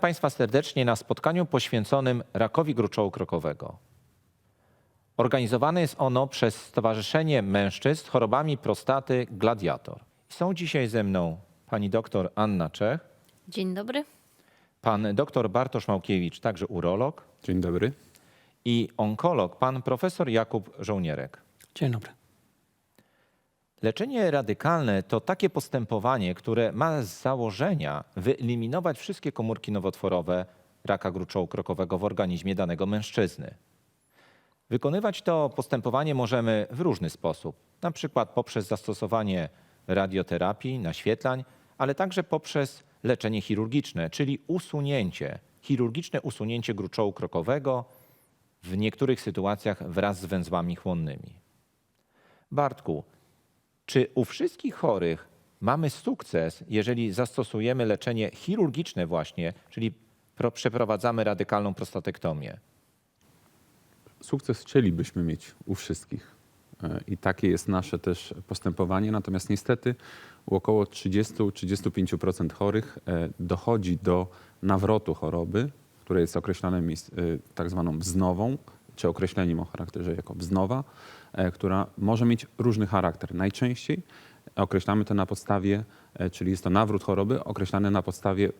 Witam Państwa serdecznie na spotkaniu poświęconym rakowi gruczołu krokowego. Organizowane jest ono przez Stowarzyszenie Mężczyzn z chorobami prostaty Gladiator. Są dzisiaj ze mną pani doktor Anna Czech, Dzień dobry. pan doktor Bartosz Małkiewicz, także urolog Dzień dobry. i onkolog, pan profesor Jakub Żołnierek. Dzień dobry. Leczenie radykalne to takie postępowanie, które ma z założenia wyeliminować wszystkie komórki nowotworowe raka gruczołu krokowego w organizmie danego mężczyzny. Wykonywać to postępowanie możemy w różny sposób, na przykład poprzez zastosowanie radioterapii, naświetlań, ale także poprzez leczenie chirurgiczne, czyli usunięcie, chirurgiczne usunięcie gruczołu krokowego w niektórych sytuacjach wraz z węzłami chłonnymi. Bartku, czy u wszystkich chorych mamy sukces, jeżeli zastosujemy leczenie chirurgiczne właśnie, czyli pro- przeprowadzamy radykalną prostatektomię? Sukces chcielibyśmy mieć u wszystkich. E, I takie jest nasze też postępowanie. Natomiast niestety u około 30-35% chorych e, dochodzi do nawrotu choroby, które jest określane e, tak zwaną wznową, czy określeniem o charakterze jako wznowa, e, która może mieć różny charakter. Najczęściej określamy to na podstawie, e, czyli jest to nawrót choroby określany na podstawie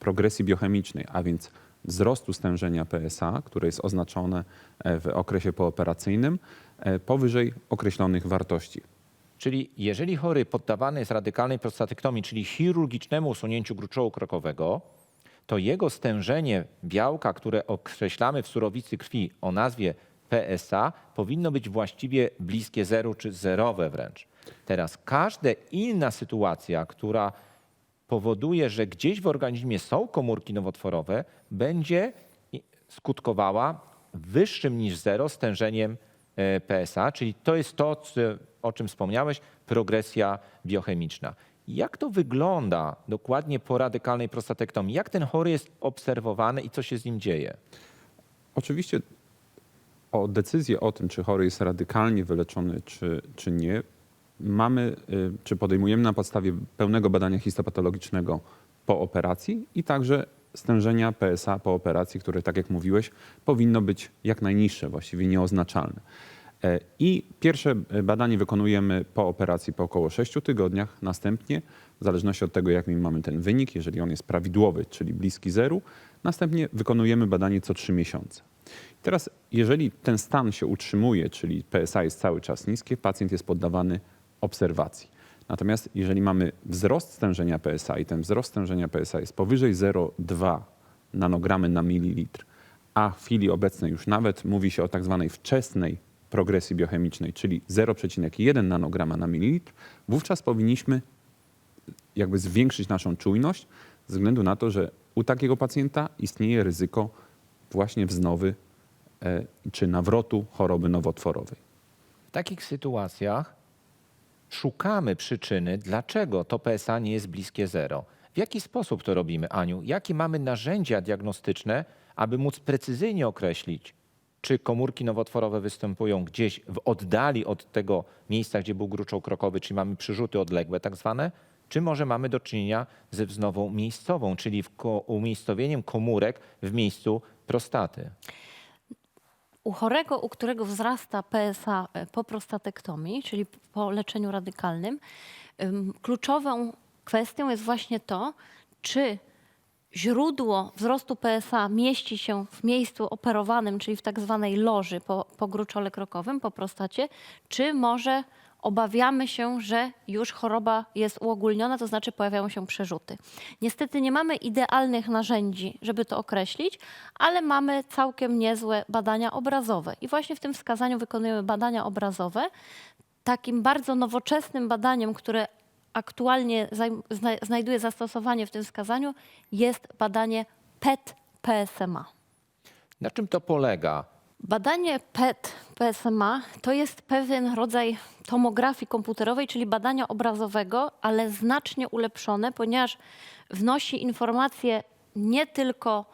progresji biochemicznej, a więc wzrostu stężenia PSA, które jest oznaczone e, w okresie pooperacyjnym, e, powyżej określonych wartości. Czyli jeżeli chory poddawany jest radykalnej prostatektomii, czyli chirurgicznemu usunięciu gruczołu krokowego, to jego stężenie białka, które określamy w surowicy krwi o nazwie PSA, powinno być właściwie bliskie zeru czy zerowe wręcz. Teraz każda inna sytuacja, która powoduje, że gdzieś w organizmie są komórki nowotworowe, będzie skutkowała wyższym niż zero stężeniem e, PSA, czyli to jest to, o czym wspomniałeś, progresja biochemiczna. Jak to wygląda dokładnie po radykalnej prostatektomii? Jak ten chory jest obserwowany i co się z nim dzieje? Oczywiście o decyzję o tym, czy chory jest radykalnie wyleczony, czy, czy nie, mamy, y, czy podejmujemy na podstawie pełnego badania histopatologicznego po operacji i także stężenia PSA po operacji, które, tak jak mówiłeś, powinno być jak najniższe, właściwie nieoznaczalne. E, I pierwsze e, badanie wykonujemy po operacji po około 6 tygodniach. Następnie, w zależności od tego, jaki mamy ten wynik, jeżeli on jest prawidłowy, czyli bliski zeru, następnie wykonujemy badanie co 3 miesiące. Teraz, jeżeli ten stan się utrzymuje, czyli PSA jest cały czas niskie, pacjent jest poddawany obserwacji. Natomiast jeżeli mamy wzrost stężenia PSA i ten wzrost stężenia PSA jest powyżej 0,2 nanogramy na mililitr, a w chwili obecnej już nawet mówi się o tak zwanej wczesnej progresji biochemicznej, czyli 0,1 nanograma na mililitr, wówczas powinniśmy jakby zwiększyć naszą czujność ze względu na to, że u takiego pacjenta istnieje ryzyko właśnie wznowy e, czy nawrotu choroby nowotworowej. W takich sytuacjach szukamy przyczyny, dlaczego to PSA nie jest bliskie zero. W jaki sposób to robimy, Aniu? Jakie mamy narzędzia diagnostyczne, aby móc precyzyjnie określić, czy komórki nowotworowe występują gdzieś w oddali od tego miejsca, gdzie był gruczoł krokowy, czyli mamy przyrzuty odległe tak zwane, czy może mamy do czynienia ze wznową miejscową, czyli umiejscowieniem komórek w miejscu prostaty. U chorego, u którego wzrasta PSA e, po prostatektomii, czyli po leczeniu radykalnym, ym, kluczową kwestią jest właśnie to, czy źródło wzrostu PSA mieści się w miejscu operowanym, czyli w tak zwanej loży po, po gruczole krokowym, po prostacie, czy może obawiamy się, że już choroba jest uogólniona, to znaczy pojawiają się przerzuty. Niestety nie mamy idealnych narzędzi, żeby to określić, ale mamy całkiem niezłe badania obrazowe. I właśnie w tym wskazaniu wykonujemy badania obrazowe. Takim bardzo nowoczesnym badaniem, które aktualnie znajduje zastosowanie w tym wskazaniu, jest badanie PET-PSMA. Na czym to polega? Badanie PET-PSMA to jest pewien rodzaj tomografii komputerowej, czyli badania obrazowego, ale znacznie ulepszone, ponieważ wnosi informacje nie tylko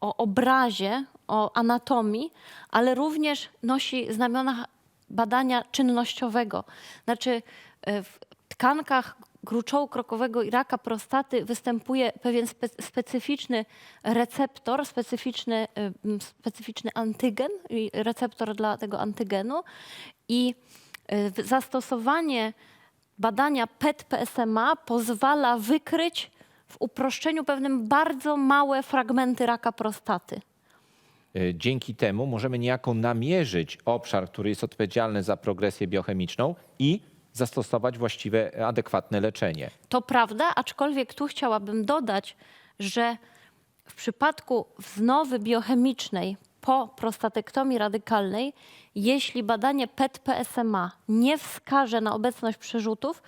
o obrazie, o anatomii, ale również nosi znamiona badania czynnościowego. Znaczy e, tkankach gruczołu krokowego i raka prostaty występuje pewien spe, specyficzny receptor, specyficzny, specyficzny antygen, receptor dla tego antygenu i w- zastosowanie badania PET-PSMA pozwala wykryć w uproszczeniu pewnym bardzo małe fragmenty raka prostaty. Y, Dzięki temu możemy niejako namierzyć obszar, który jest odpowiedzialny za progresję biochemiczną i zastosować właściwe, adekwatne leczenie. To prawda, aczkolwiek tu chciałabym dodać, że w przypadku wznowy biochemicznej po prostatektomii radykalnej, jeśli badanie PET-PSMA nie wskaże na obecność przerzutów,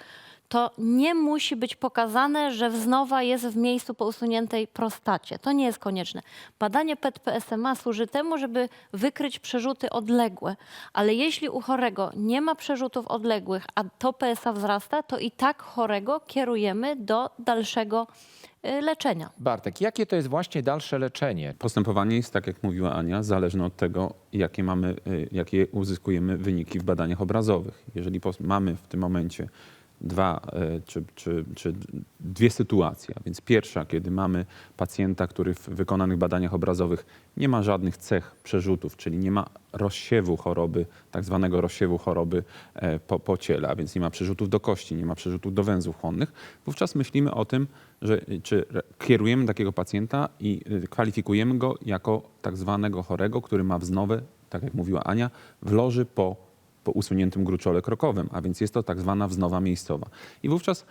to nie musi być pokazane, że wznowa jest w miejscu po usuniętej prostacie. To nie jest konieczne. Badanie PET-PSMA służy temu, żeby wykryć przerzuty odległe, ale jeśli u chorego nie ma przerzutów odległych, a to PSA wzrasta, to i tak chorego kierujemy do dalszego y, leczenia. Bartek, jakie to jest właśnie dalsze leczenie? Postępowanie jest, tak jak mówiła Ania, zależne od tego, jakie, mamy, y, jakie uzyskujemy wyniki w badaniach obrazowych. Jeżeli mamy w tym momencie dwa y, czy, czy, czy dwie sytuacje, a więc pierwsza, kiedy mamy pacjenta, który w wykonanych badaniach obrazowych nie ma żadnych cech przerzutów, czyli nie ma rozsiewu choroby, tak zwanego rozsiewu choroby e, po, po ciele, a więc nie ma przerzutów do kości, nie ma przerzutów do węzłów chłonnych, wówczas myślimy o tym, że czy kierujemy takiego pacjenta i y, kwalifikujemy go jako tak zwanego chorego, który ma wznowę, tak jak mówiła Ania, w loży po, po usuniętym gruczole krokowym, a więc jest to tak zwana wznowa miejscowa. I wówczas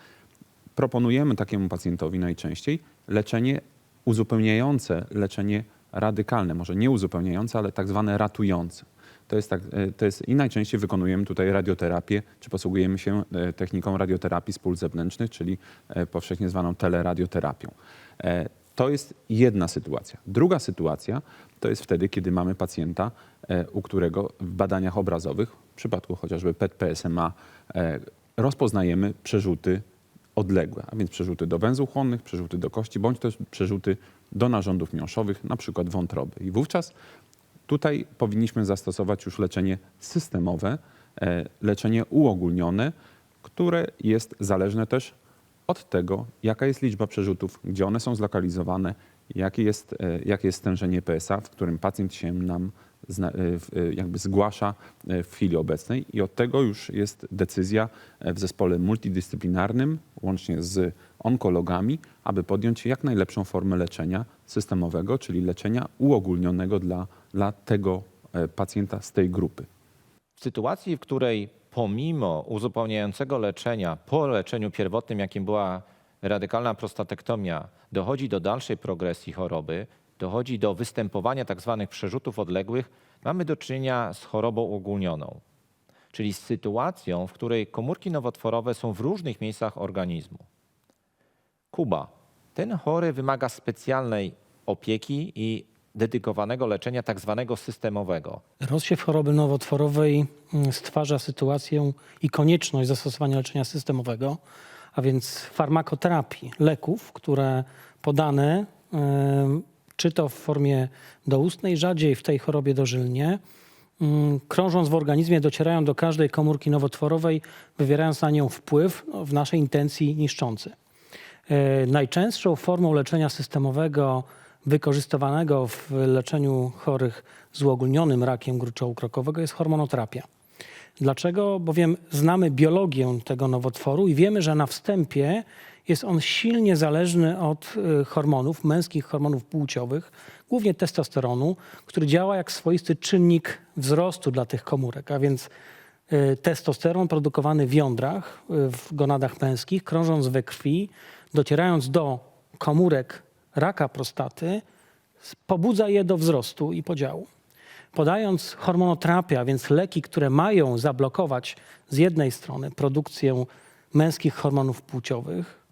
proponujemy takiemu pacjentowi najczęściej leczenie uzupełniające, leczenie radykalne, może nie uzupełniające, ale tak zwane ratujące. To jest, tak, e, to jest i najczęściej wykonujemy tutaj radioterapię, czy posługujemy się e, techniką radioterapii z pól zewnętrznych, czyli e, powszechnie zwaną teleradioterapią. To jest jedna sytuacja. Druga sytuacja to jest wtedy, kiedy mamy pacjenta, u którego w badaniach obrazowych, w przypadku chociażby PET-PSMA, e, rozpoznajemy przerzuty odległe, a więc przerzuty do węzłów chłonnych, przerzuty do kości, bądź też przerzuty do narządów miąższowych, na przykład wątroby. I wówczas tutaj powinniśmy zastosować już leczenie systemowe, e, leczenie uogólnione, które jest zależne też od tego, jaka jest liczba przerzutów, gdzie one są zlokalizowane, jakie jest, e, jakie jest stężenie PSA, w którym pacjent się nam jakby zgłasza e, w chwili obecnej i od tego już jest decyzja e, w zespole multidyscyplinarnym, łącznie z onkologami, aby podjąć jak najlepszą formę leczenia systemowego, czyli leczenia uogólnionego dla, dla tego e, pacjenta z tej grupy. W sytuacji, w której pomimo uzupełniającego leczenia, po leczeniu pierwotnym, jakim była radykalna prostatektomia, dochodzi do dalszej progresji choroby, dochodzi do występowania tak zwanych przerzutów odległych, mamy do czynienia z chorobą uogólnioną. Czyli z sytuacją, w której komórki nowotworowe są w różnych miejscach organizmu. Kuba, ten chory wymaga specjalnej opieki i dedykowanego leczenia tak zwanego systemowego. Rozsiew choroby nowotworowej mm, stwarza sytuację i konieczność zastosowania leczenia systemowego, a więc farmakoterapii, leków, które podane czy to w formie doustnej, rzadziej w tej chorobie dożylnie, mm, krążąc w organizmie, docierają do każdej komórki nowotworowej, wywierając na nią wpływ no, w naszej intencji niszczący. E, Najczęstszą formą leczenia systemowego wykorzystywanego w leczeniu chorych z uogólnionym rakiem gruczołu krokowego jest hormonoterapia. Dlaczego? Bowiem znamy biologię tego nowotworu i wiemy, że na wstępie jest on silnie zależny od e, hormonów, męskich hormonów płciowych, głównie testosteronu, który działa jak swoisty czynnik wzrostu dla tych komórek, a więc e, testosteron produkowany w jądrach, e, w gonadach męskich, krążąc we krwi, docierając do komórek raka prostaty, pobudza je do wzrostu i podziału. Podając hormonoterapię, a więc leki, które mają zablokować z jednej strony produkcję męskich hormonów płciowych,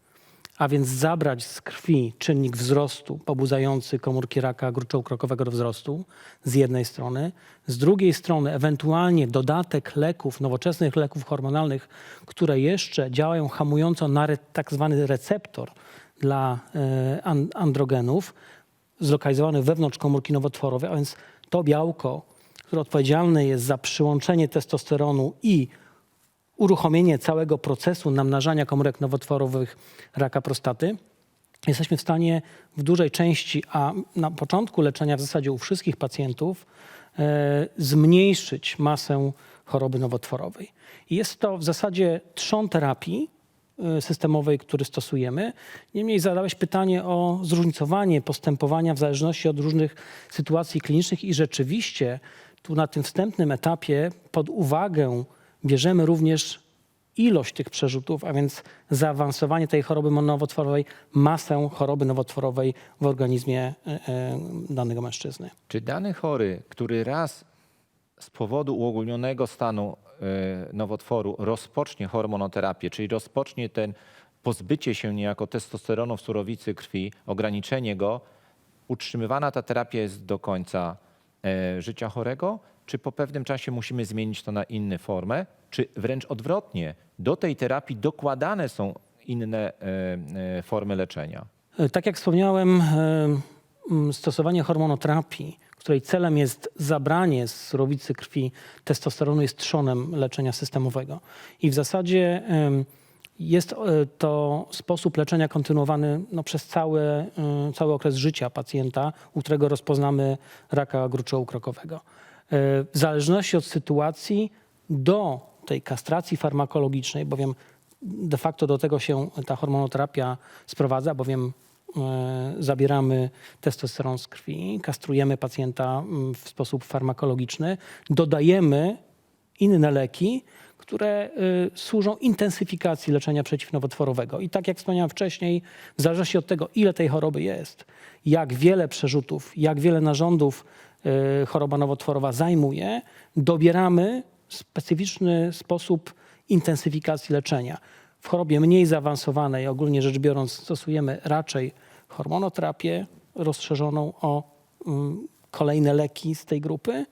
a więc zabrać z krwi czynnik wzrostu pobudzający komórki raka gruczołu krokowego do wzrostu z jednej strony, z drugiej strony ewentualnie dodatek leków, nowoczesnych leków hormonalnych, które jeszcze działają hamująco na re, tak zwany receptor dla e, an, androgenów, zlokalizowany wewnątrz komórki nowotworowej, a więc to białko, które odpowiedzialne jest za przyłączenie testosteronu i uruchomienie całego procesu namnażania komórek nowotworowych raka prostaty, jesteśmy w stanie w dużej części, a na początku leczenia w zasadzie u wszystkich pacjentów, e, zmniejszyć masę choroby nowotworowej. Jest to w zasadzie trzon terapii e, systemowej, który stosujemy. Niemniej zadałeś pytanie o zróżnicowanie postępowania w zależności od różnych sytuacji klinicznych i rzeczywiście tu na tym wstępnym etapie pod uwagę bierzemy również ilość tych przerzutów, a więc zaawansowanie tej choroby nowotworowej, masę choroby nowotworowej w organizmie e, e, danego mężczyzny. Czy dany chory, który raz z powodu uogólnionego stanu e, nowotworu rozpocznie hormonoterapię, czyli rozpocznie ten pozbycie się niejako testosteronu w surowicy krwi, ograniczenie go, utrzymywana ta terapia jest do końca życia chorego, czy po pewnym czasie musimy zmienić to na inną formę, czy wręcz odwrotnie, do tej terapii dokładane są inne e, e, formy leczenia? E, Tak jak wspomniałem, stosowanie hormonoterapii, której celem jest zabranie z surowicy krwi testosteronu, jest trzonem leczenia systemowego. I w zasadzie jest to sposób leczenia kontynuowany no, przez cały, cały okres życia pacjenta, u którego rozpoznamy raka gruczołu krokowego. E, W zależności od sytuacji do tej kastracji farmakologicznej, bowiem de facto do tego się ta hormonoterapia sprowadza, bowiem e, zabieramy testosteron z krwi, kastrujemy pacjenta mm, w sposób farmakologiczny, dodajemy inne leki, które y, służą intensyfikacji leczenia przeciwnowotworowego. I tak jak wspomniałem wcześniej, w zależności od tego, ile tej choroby jest, jak wiele przerzutów, jak wiele narządów choroba nowotworowa zajmuje, dobieramy specyficzny sposób intensyfikacji leczenia. W chorobie mniej zaawansowanej, ogólnie rzecz biorąc, stosujemy raczej hormonoterapię rozszerzoną o mm, kolejne leki z tej grupy.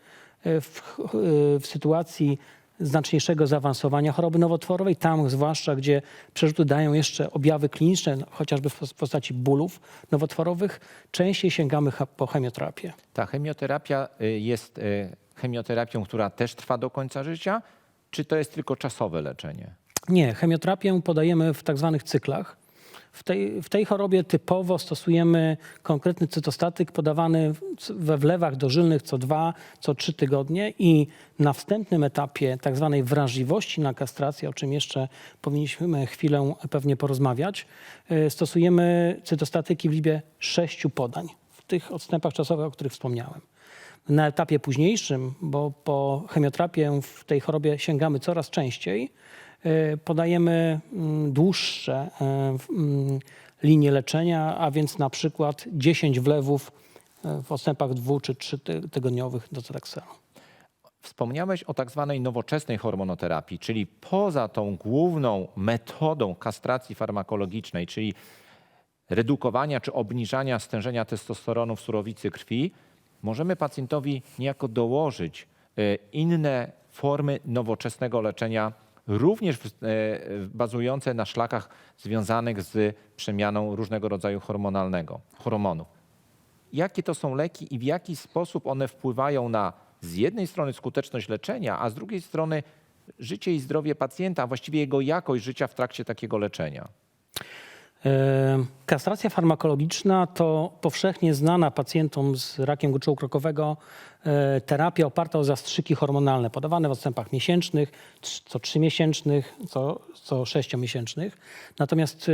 E, W, e, w sytuacji znaczniejszego zaawansowania choroby nowotworowej, tam zwłaszcza, gdzie przerzuty dają jeszcze objawy kliniczne, no, chociażby w pos- postaci bólów nowotworowych, częściej sięgamy po chemioterapię. Ta chemioterapia y, jest y, chemioterapią, która też trwa do końca życia, czy to jest tylko czasowe leczenie? Nie, chemioterapię podajemy w tak zwanych cyklach. W tej, w tej chorobie typowo stosujemy konkretny cytostatyk podawany we wlewach dożylnych co dwa, co trzy tygodnie i na wstępnym etapie tak zwanej wrażliwości na kastrację, o czym jeszcze powinniśmy chwilę pewnie porozmawiać, y, stosujemy cytostatyki w liczbie sześciu podań w tych odstępach czasowych, o których wspomniałem. Na etapie późniejszym, bo po chemioterapię w tej chorobie sięgamy coraz częściej, podajemy mm, dłuższe w- mm, linie leczenia, a więc na przykład 10 wlewów e, w odstępach dwu czy trzy ty- tygodniowych docetaxelu. Wspomniałeś o tak zwanej nowoczesnej hormonoterapii, czyli poza tą główną metodą kastracji farmakologicznej, czyli redukowania czy obniżania stężenia testosteronu w surowicy krwi, możemy pacjentowi niejako dołożyć inne formy nowoczesnego leczenia, również w- e, bazujące na szlakach związanych z przemianą różnego rodzaju hormonalnego, hormonu jakie to są leki i w jaki sposób one wpływają na z jednej strony skuteczność leczenia, a z drugiej strony życie i zdrowie pacjenta, a właściwie jego jakość życia w trakcie takiego leczenia. Kastracja farmakologiczna to powszechnie znana pacjentom z rakiem gruczołu krokowego e, terapia oparta o zastrzyki hormonalne, podawane w odstępach miesięcznych, co trzymiesięcznych, co, co sześciomiesięcznych. Natomiast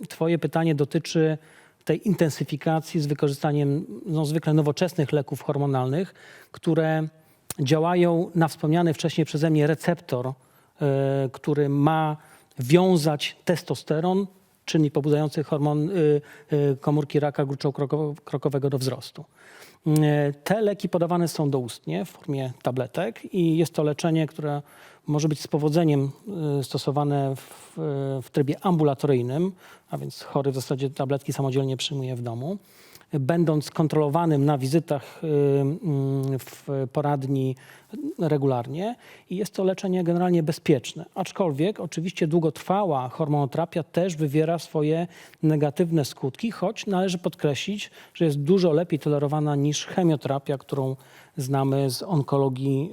e, Twoje pytanie dotyczy tej intensyfikacji z wykorzystaniem no, zwykle nowoczesnych leków hormonalnych, które działają na wspomniany wcześniej przeze mnie receptor, e, który ma wiązać testosteron, czynnik pobudzający hormon, y, y, komórki raka gruczołu kroko- krokowego do wzrostu. Y, Te leki podawane są doustnie w formie tabletek i jest to leczenie, które może być z powodzeniem stosowane w, w trybie ambulatoryjnym, a więc chory w zasadzie tabletki samodzielnie przyjmuje w domu. Będąc kontrolowanym na wizytach y, mm, w poradni regularnie i jest to leczenie generalnie bezpieczne. Aczkolwiek oczywiście długotrwała hormonoterapia też wywiera swoje negatywne skutki, choć należy podkreślić, że jest dużo lepiej tolerowana niż chemioterapia, którą znamy z onkologii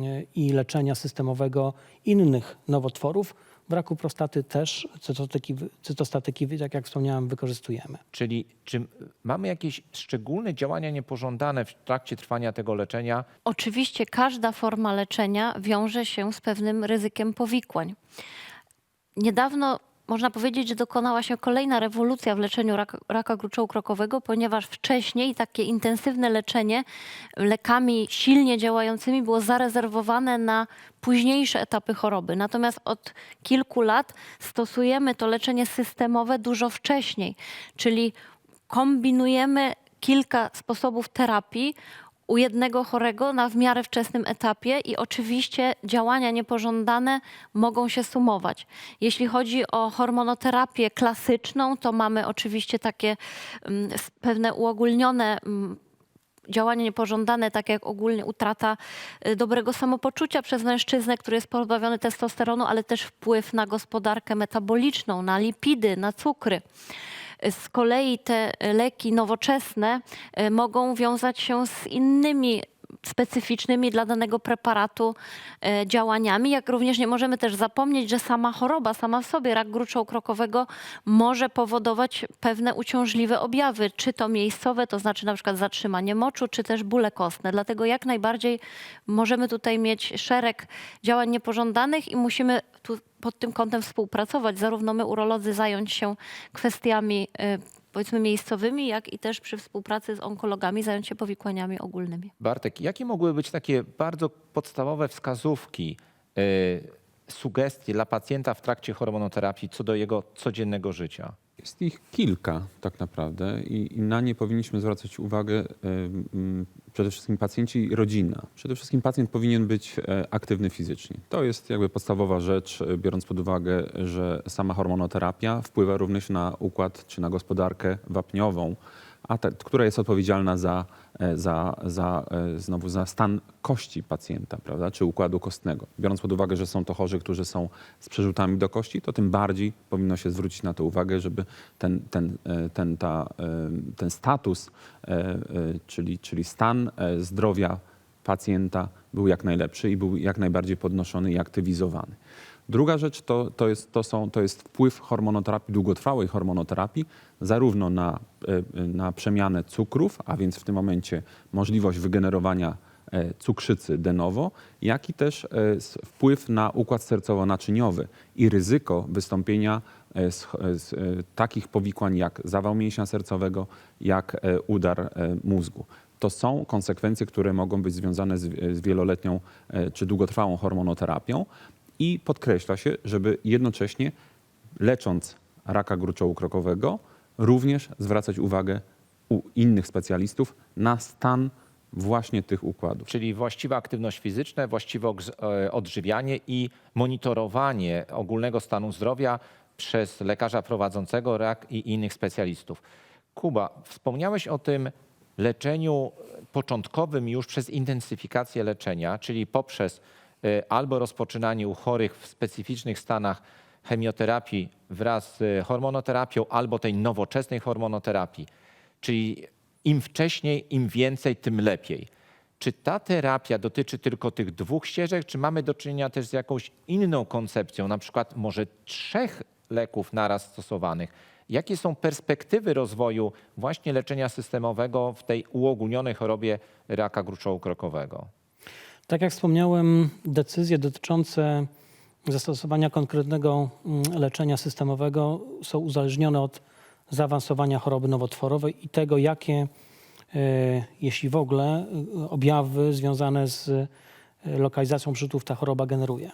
y, y, i leczenia systemowego innych nowotworów. W raku prostaty też cytostatyki, cytostatyki tak jak wspomniałem, wykorzystujemy. Czyli czy mamy jakieś szczególne działania niepożądane w trakcie trwania tego leczenia? Oczywiście każda forma leczenia wiąże się z pewnym ryzykiem powikłań. Niedawno można powiedzieć, że dokonała się kolejna rewolucja w leczeniu raka, raka gruczołu krokowego, ponieważ wcześniej takie intensywne leczenie lekami silnie działającymi było zarezerwowane na późniejsze etapy choroby. Natomiast od kilku lat stosujemy to leczenie systemowe dużo wcześniej, czyli kombinujemy kilka sposobów terapii u jednego chorego na w miarę wczesnym etapie i oczywiście działania niepożądane mogą się sumować. Jeśli chodzi o hormonoterapię klasyczną, to mamy oczywiście takie mm, pewne uogólnione mm, działania niepożądane, tak jak ogólnie utrata y, dobrego samopoczucia przez mężczyznę, który jest pozbawiony testosteronu, ale też wpływ na gospodarkę metaboliczną, na lipidy, na cukry. Z kolei te leki nowoczesne y, mogą wiązać się z innymi specyficznymi dla danego preparatu e, działaniami, jak również nie możemy też zapomnieć, że sama choroba, sama w sobie rak gruczołu krokowego może powodować pewne uciążliwe objawy, czy to miejscowe, to znaczy na przykład zatrzymanie moczu, czy też bóle kostne. Dlatego jak najbardziej możemy tutaj mieć szereg działań niepożądanych i musimy tu pod tym kątem współpracować. Zarówno my, urolodzy, zająć się kwestiami e, powiedzmy miejscowymi, jak i też przy współpracy z onkologami zająć się powikłaniami ogólnymi. Bartek, jakie mogły być takie bardzo podstawowe wskazówki, y, sugestie dla pacjenta w trakcie hormonoterapii co do jego codziennego życia? Jest ich kilka tak naprawdę i, na nie powinniśmy zwracać uwagę em, przede wszystkim pacjenci i rodzina. Przede wszystkim pacjent powinien być e, aktywny fizycznie. To jest jakby podstawowa rzecz, e, biorąc pod uwagę, że sama hormonoterapia wpływa również na układ czy na gospodarkę wapniową, a te, która jest odpowiedzialna za, e, za, za, e, znowu za stan kości pacjenta, prawda, czy układu kostnego. Biorąc pod uwagę, że są to chorzy, którzy są z przerzutami do kości, to tym bardziej powinno się zwrócić na to uwagę, żeby ten, ten, e, ten, ta, ten status, czyli, czyli stan zdrowia pacjenta był jak najlepszy i był jak najbardziej podnoszony i aktywizowany. Druga rzecz to, to, jest, to, są, to jest wpływ hormonoterapii, długotrwałej hormonoterapii, zarówno na, e, na przemianę cukrów, a więc w tym momencie możliwość wygenerowania e, cukrzycy de novo, jak i też e, wpływ na układ sercowo-naczyniowy i ryzyko wystąpienia z, z, takich powikłań jak zawał mięśnia sercowego, jak udar mózgu. To są konsekwencje, które mogą być związane z, wieloletnią czy długotrwałą hormonoterapią i podkreśla się, żeby jednocześnie lecząc raka gruczołu krokowego, również zwracać uwagę u innych specjalistów na stan właśnie tych układów. Czyli właściwa aktywność fizyczna, właściwe e, odżywianie i monitorowanie ogólnego stanu zdrowia przez lekarza prowadzącego rak i innych specjalistów. Kuba, wspomniałeś o tym leczeniu początkowym już przez intensyfikację leczenia, czyli poprzez albo rozpoczynanie u chorych w specyficznych stanach chemioterapii wraz z hormonoterapią, albo tej nowoczesnej hormonoterapii. Czyli im wcześniej, im więcej, tym lepiej. Czy ta terapia dotyczy tylko tych dwóch ścieżek, czy mamy do czynienia też z jakąś inną koncepcją, na przykład może trzech leków naraz stosowanych? Jakie są perspektywy rozwoju właśnie leczenia systemowego w tej uogólnionej chorobie raka gruczołu krokowego? Tak jak wspomniałem, decyzje dotyczące zastosowania konkretnego mm, leczenia systemowego są uzależnione od zaawansowania choroby nowotworowej i tego, jakie, e, jeśli w ogóle, e, objawy związane z e, lokalizacją przyczóp ta choroba generuje.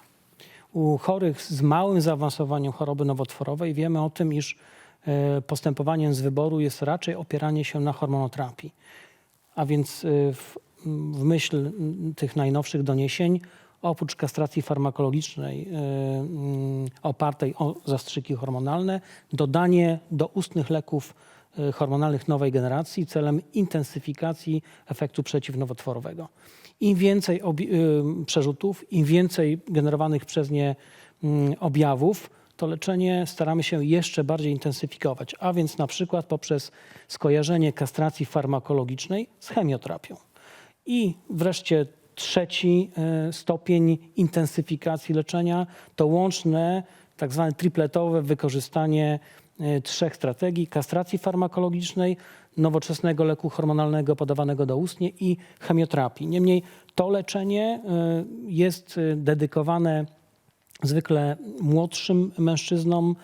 U chorych z małym zaawansowaniem choroby nowotworowej wiemy o tym, iż postępowaniem z wyboru jest raczej opieranie się na hormonoterapii. A więc w, w myśl tych najnowszych doniesień, oprócz kastracji farmakologicznej y, mm, opartej o zastrzyki hormonalne, dodanie do ustnych leków y, hormonalnych nowej generacji celem intensyfikacji efektu przeciwnowotworowego. Im więcej y, przerzutów, im więcej generowanych przez nie mm, objawów, to leczenie staramy się jeszcze bardziej intensyfikować, a więc na przykład poprzez skojarzenie kastracji farmakologicznej z chemioterapią. I wreszcie trzeci e, stopień intensyfikacji leczenia to łączne, tak zwane tripletowe wykorzystanie e, trzech strategii: kastracji farmakologicznej, nowoczesnego leku hormonalnego podawanego doustnie i chemioterapii. Niemniej to leczenie e, jest dedykowane zwykle młodszym mężczyznom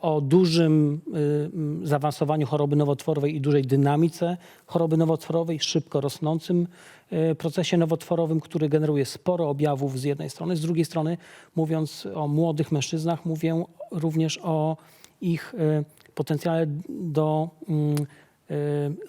o dużym y, m, zaawansowaniu choroby nowotworowej i dużej dynamice choroby nowotworowej, szybko rosnącym y, procesie nowotworowym, który generuje sporo objawów z jednej strony. Z drugiej strony, mówiąc o młodych mężczyznach, mówię również o ich y, potencjale do mm,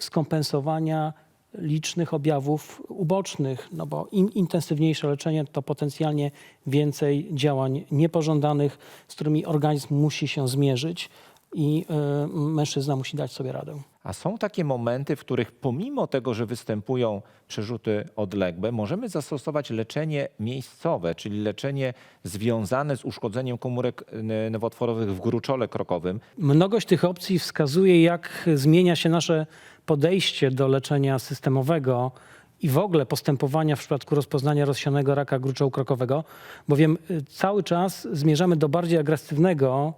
skompensowania licznych objawów ubocznych, no bo im intensywniejsze leczenie, to potencjalnie więcej działań niepożądanych, z którymi organizm musi się zmierzyć i y, mężczyzna musi dać sobie radę. A są takie momenty, w których pomimo tego, że występują przerzuty odległe, możemy zastosować leczenie miejscowe, czyli leczenie związane z uszkodzeniem komórek nowotworowych w gruczole krokowym. Mnogość tych opcji wskazuje, jak zmienia się nasze podejście do leczenia systemowego i w ogóle postępowania w przypadku rozpoznania rozsianego raka gruczołu krokowego, bowiem y, cały czas zmierzamy do bardziej agresywnego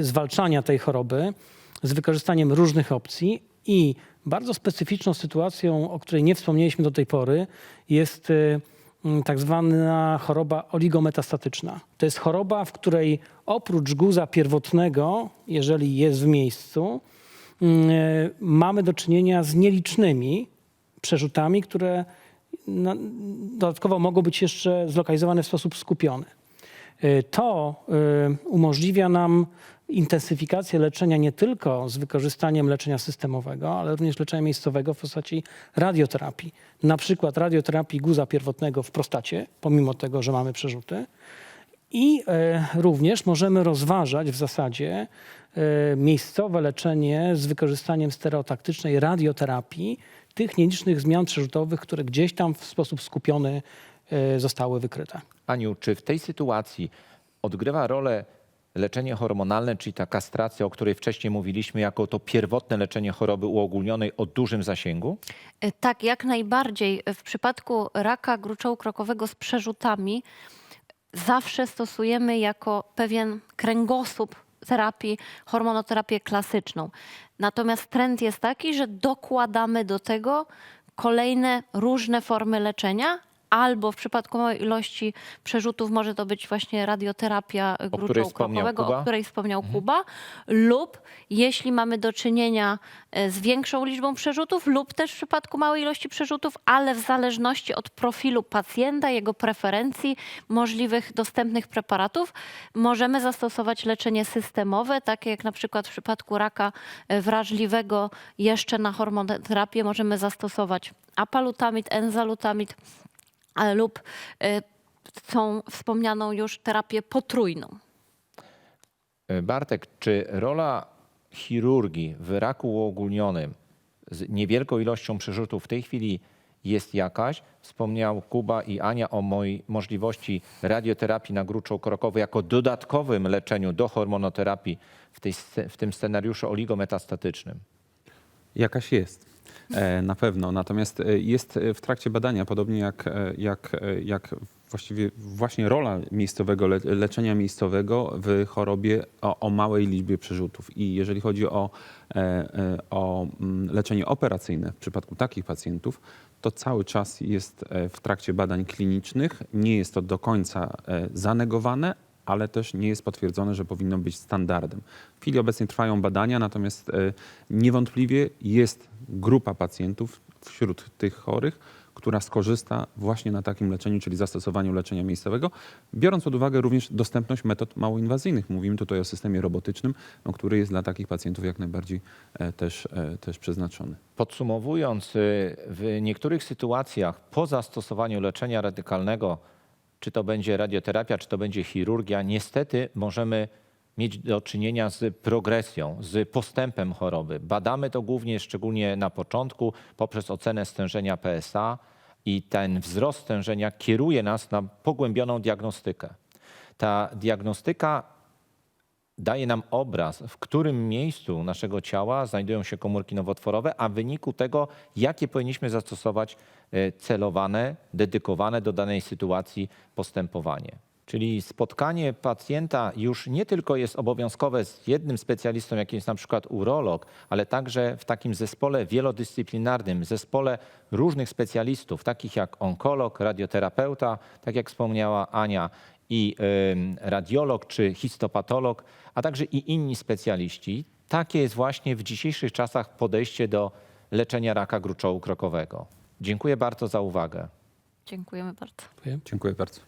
zwalczania tej choroby z wykorzystaniem różnych opcji i bardzo specyficzną sytuacją, o której nie wspomnieliśmy do tej pory, jest y, mm, tak zwana choroba oligometastatyczna. To jest choroba, w której oprócz guza pierwotnego, jeżeli jest w miejscu, y, mamy do czynienia z nielicznymi przerzutami, które na, dodatkowo mogą być jeszcze zlokalizowane w sposób skupiony. Y, To y, umożliwia nam intensyfikację leczenia nie tylko z wykorzystaniem leczenia systemowego, ale również leczenia miejscowego w postaci radioterapii. Na przykład radioterapii guza pierwotnego w prostacie, pomimo tego, że mamy przerzuty. I e, również możemy rozważać w zasadzie miejscowe leczenie z wykorzystaniem stereotaktycznej radioterapii tych nielicznych zmian przerzutowych, które gdzieś tam w sposób skupiony zostały wykryte. Aniu, czy w tej sytuacji odgrywa rolę leczenie hormonalne, czyli ta kastracja, o której wcześniej mówiliśmy, jako to pierwotne leczenie choroby uogólnionej o dużym zasięgu? E, Tak, jak najbardziej. W przypadku raka gruczołu krokowego z przerzutami zawsze stosujemy jako pewien kręgosłup terapii hormonoterapię klasyczną. Natomiast trend jest taki, że dokładamy do tego kolejne różne formy leczenia. Albo w przypadku małej ilości przerzutów może to być właśnie radioterapia której gruczołu wspomniał krokowego, Kuba. o której wspomniał Kuba, lub jeśli mamy do czynienia e, z większą liczbą przerzutów, lub też w przypadku małej ilości przerzutów, ale w zależności od profilu pacjenta, jego preferencji, możliwych dostępnych preparatów, możemy zastosować leczenie systemowe, takie jak na przykład w przypadku raka e, wrażliwego jeszcze na hormonoterapię możemy zastosować apalutamid, enzalutamid lub e, tą wspomnianą już terapię potrójną. E, Bartek, czy rola chirurgii w raku uogólnionym z niewielką ilością przerzutów w tej chwili jest jakaś? Wspomniał Kuba i Ania o mojej możliwości radioterapii na gruczoł krokowy jako dodatkowym leczeniu do hormonoterapii w, tej, w tym scenariuszu oligometastatycznym. Jakaś jest. E, na pewno. Natomiast e, jest e, w trakcie badania, podobnie jak, jak, jak właściwie właśnie rola miejscowego, le, leczenia miejscowego w chorobie o, o małej liczbie przerzutów. I jeżeli chodzi o, o mm, leczenie operacyjne w przypadku takich pacjentów, to cały czas jest w trakcie badań klinicznych. Nie jest to do końca zanegowane, ale też nie jest potwierdzone, że powinno być standardem. W chwili obecnej trwają badania, natomiast e, niewątpliwie jest grupa pacjentów wśród tych chorych, która skorzysta właśnie na takim leczeniu, czyli zastosowaniu leczenia miejscowego, biorąc pod uwagę również dostępność metod małoinwazyjnych. Mówimy tutaj o systemie robotycznym, no, który jest dla takich pacjentów jak najbardziej e, też, e, też przeznaczony. Podsumowując, y, w niektórych sytuacjach po zastosowaniu leczenia radykalnego, czy to będzie radioterapia, czy to będzie chirurgia, niestety możemy mieć do czynienia z progresją, z postępem choroby. Badamy to głównie, szczególnie na początku, poprzez ocenę stężenia PSA i ten wzrost stężenia kieruje nas na pogłębioną diagnostykę. Ta diagnostyka daje nam obraz, w którym miejscu naszego ciała znajdują się komórki nowotworowe, a w wyniku tego, jakie powinniśmy zastosować e, celowane, dedykowane do danej sytuacji postępowanie. Czyli spotkanie pacjenta już nie tylko jest obowiązkowe z jednym specjalistą, jakim jest na przykład urolog, ale także w takim zespole wielodyscyplinarnym, zespole różnych specjalistów, takich jak onkolog, radioterapeuta, tak jak wspomniała Ania, i radiolog czy histopatolog, a także i inni specjaliści. Takie jest właśnie w dzisiejszych czasach podejście do leczenia raka gruczołu krokowego. Dziękuję bardzo za uwagę. Dziękujemy bardzo. Dziękuję. Dziękuję bardzo.